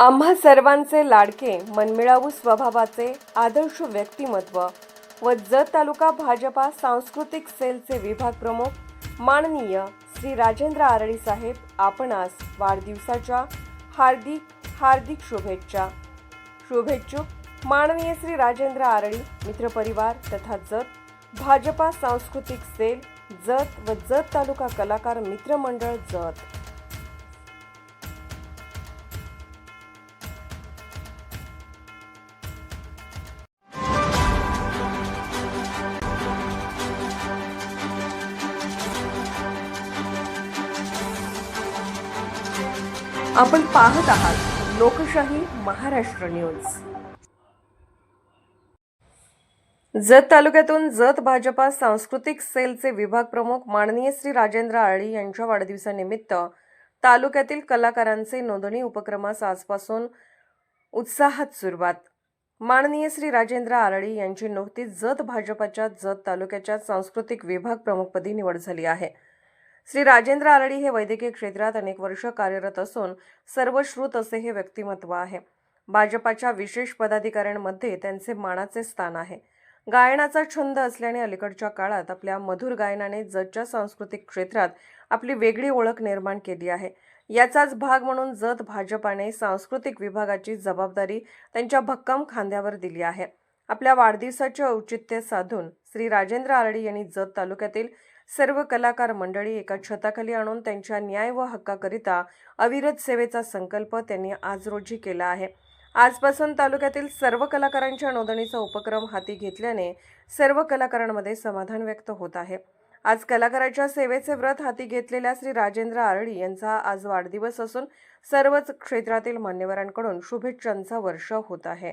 आम्हा सर्वांचे लाडके मनमिळावू स्वभावाचे आदर्श व्यक्तिमत्व व जत तालुका भाजपा सांस्कृतिक सेलचे विभाग प्रमुख माननीय श्री राजेंद्र आरळी साहेब आपणास वाढदिवसाच्या हार्दिक हार्दिक शुभेच्छा. शुभेच्छुक माननीय श्री राजेंद्र आरळी मित्रपरिवार तथा जत भाजपा सांस्कृतिक सेल जत व जत तालुका कलाकार मित्रमंडळ जत. आपण पाहत आहात लोकशाही महाराष्ट्र न्यूज. जत तालुक्यातून जत भाजपा सांस्कृतिक सेलचे विभाग प्रमुख माननीय श्री राजेंद्र आळी यांच्या वाढदिवसानिमित्त तालुक्यातील कलाकारांचे नोंदणी उपक्रमास आजपासून उत्साहात सुरुवात. माननीय श्री राजेंद्र आरळी यांची नुकतीच जत भाजपाच्या जत तालुक्याच्या सांस्कृतिक विभाग प्रमुखपदी निवड झाली आहे. श्री राजेंद्र आरडी हे वैद्यकीय क्षेत्रात अनेक वर्ष कार्यरत असून सर्वश्रुत असे हे व्यक्तिमत्व आहे. भाजपाच्या विशेष पदाधिकाऱ्यांमध्ये त्यांचे मानाचे स्थान आहे. गायनाचा छंद असल्याने अलीकडच्या काळात आपल्या मधुर गायनाने जतच्या सांस्कृतिक क्षेत्रात आपली वेगळी ओळख निर्माण केली आहे. याचाच भाग म्हणून जत भाजपाने सांस्कृतिक विभागाची जबाबदारी त्यांच्या भक्कम खांद्यावर दिली आहे. आपल्या वाढदिवसाचे औचित्य साधून श्री राजेंद्र आरडी यांनी जत तालुक्यातील सर्व कलाकार मंडळी एका छताखाली आणून त्यांच्या न्याय व हक्काकरिता अविरत सेवेचा संकल्प त्यांनी आज रोजी केला आहे. आजपासून तालुक्यातील सर्व कलाकारांच्या नोंदणीचा उपक्रम हाती घेतल्याने सर्व कलाकारांमध्ये समाधान व्यक्त होत आहे. आज कलाकाराच्या सेवेचे व्रत हाती घेतलेल्या श्री राजेंद्र आरडी यांचा आज वाढदिवस असून सर्वच क्षेत्रातील मान्यवरांकडून शुभेच्छांचा वर्षाव होत आहे.